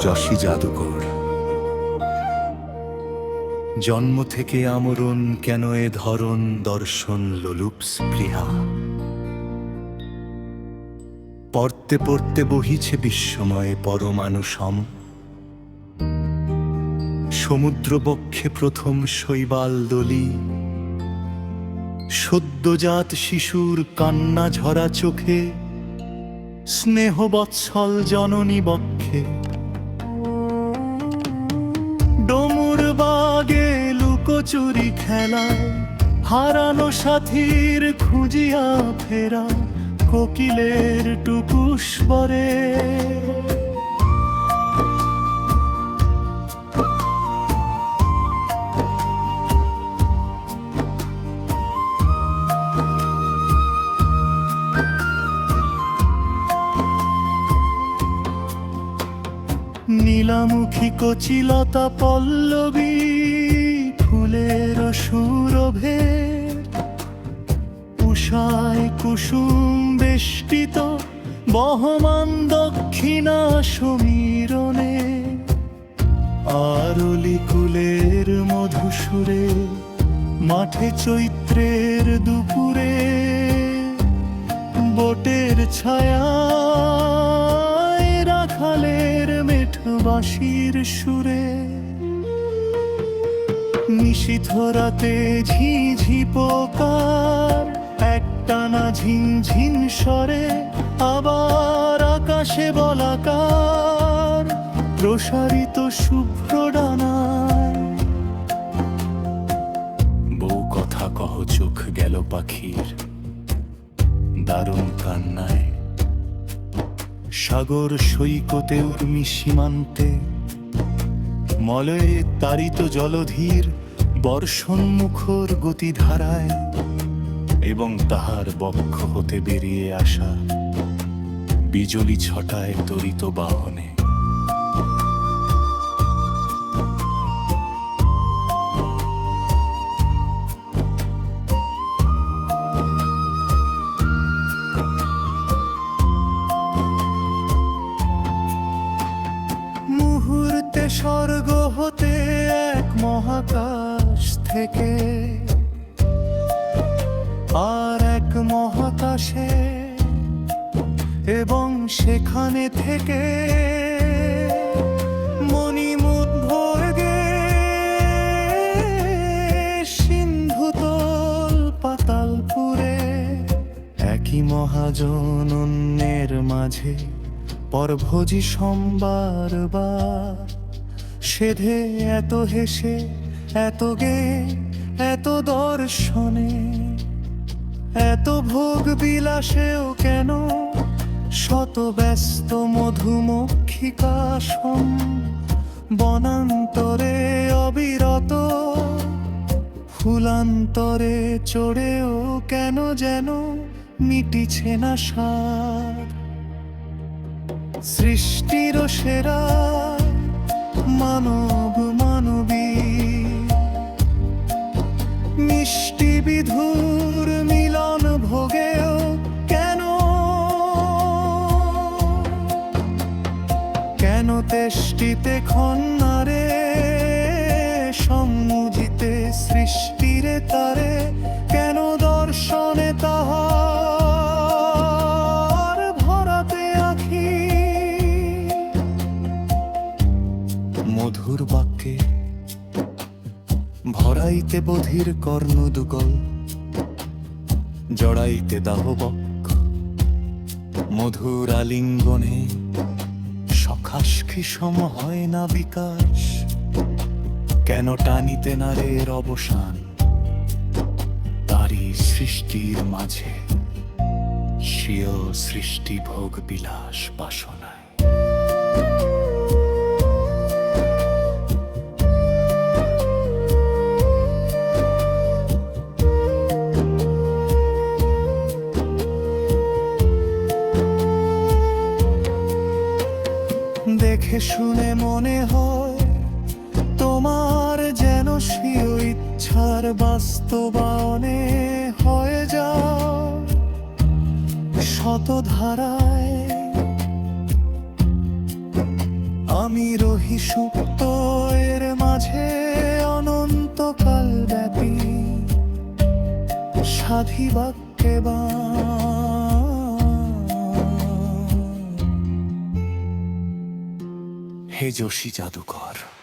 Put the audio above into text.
যশী জাদুকর। জন্ম থেকে আমরণ কেন এ ধরন দর্শন লোলুপ স্পৃহা? পড়তে পড়তে বহিছে বিশ্বময় পরমাণু সম সমুদ্র বক্ষে প্রথম শৈবাল দলি। সদ্যজাত শিশুর কান্না ঝরা চোখে, স্নেহ বৎসল জননী বক্ষে। লুকোচুরি খেলায় হারানো সাথীর খুঁজিয়া ফেরা কোকিলের টুকুস পরে নীলামুখী কচিলতা পল্লবী ফুলের সুরভে উষায় কুসুম বেষ্টিত বহমান দক্ষিণা সমীরণে আরলি কুলের মধুসুরে, মাঠে চৈত্রের দুপুরে বোটের ছায়া রাখালের মেঠবাসির সুরে। নিশীথ রাতে ঝিঝি পোকার, একটানা ঝিনঝিন স্বরে আবার আকাশে বলাকার, প্রসারিত শুভ্র ডানায়। বউ কথা কহ, চোখ গেল পাখির, দারুণ কান্নায়। সাগর সৈকতে উর্মি সীমান্তে, মলয়ে তারিত জলধীর বর্ষণ মুখর গতিধারায় এবং তাহার বক্ষ হতে বেরিয়ে আসা বিজলি ছটায় তরিত বাহনে। মুহূর্তে স্বর্গ হতে এক মহাকাশ থেকে আর এক মহাকাশে এবং সেখানে থেকে সিন্ধুতল পাতালপুরে একই মহাজন অন্যের মাঝে পরভোজি সম্বার বা সেধে এত হেসে এত গে, এত দর্শনে, এত ভোগ বিলাসেও কেন শত ব্যস্ত মধুমক্ষিকা সম বনান্তরে অবিরত? ফুলান্তরে চড়েও কেন যেন মিটিছে না সার? সৃষ্টির সেরা মানবী বিধুর মিলন ভোগেও কেন? কেন তেষ্টিতে খন্নারে, সম্মুজিতে সৃষ্টিরে তারে, কেন দর্শনে তাহার ভরাতে আখি? মধুর বাক্যে ভরাইতে বধির কর্ণ দুগল জড়াইতে দাহবক মধুর আলিঙ্গনে সখাসখি সম হয় না বিকাশ, কেন টানিতে নারের অবসান? তারই সৃষ্টির মাঝে স্বীয় সৃষ্টি ভোগ বিলাস বাসনায় দেখে শুনে মনে হয় তোমার যেন স্বীয় ইচ্ছার বাস্তবায়নে হয়ে যাও শত ধারায় আমি রহি সুপ্ত এর মাঝে অনন্তকাল ব্যাপী সাধি বাক্যে বা হে যোশী জাদুকর।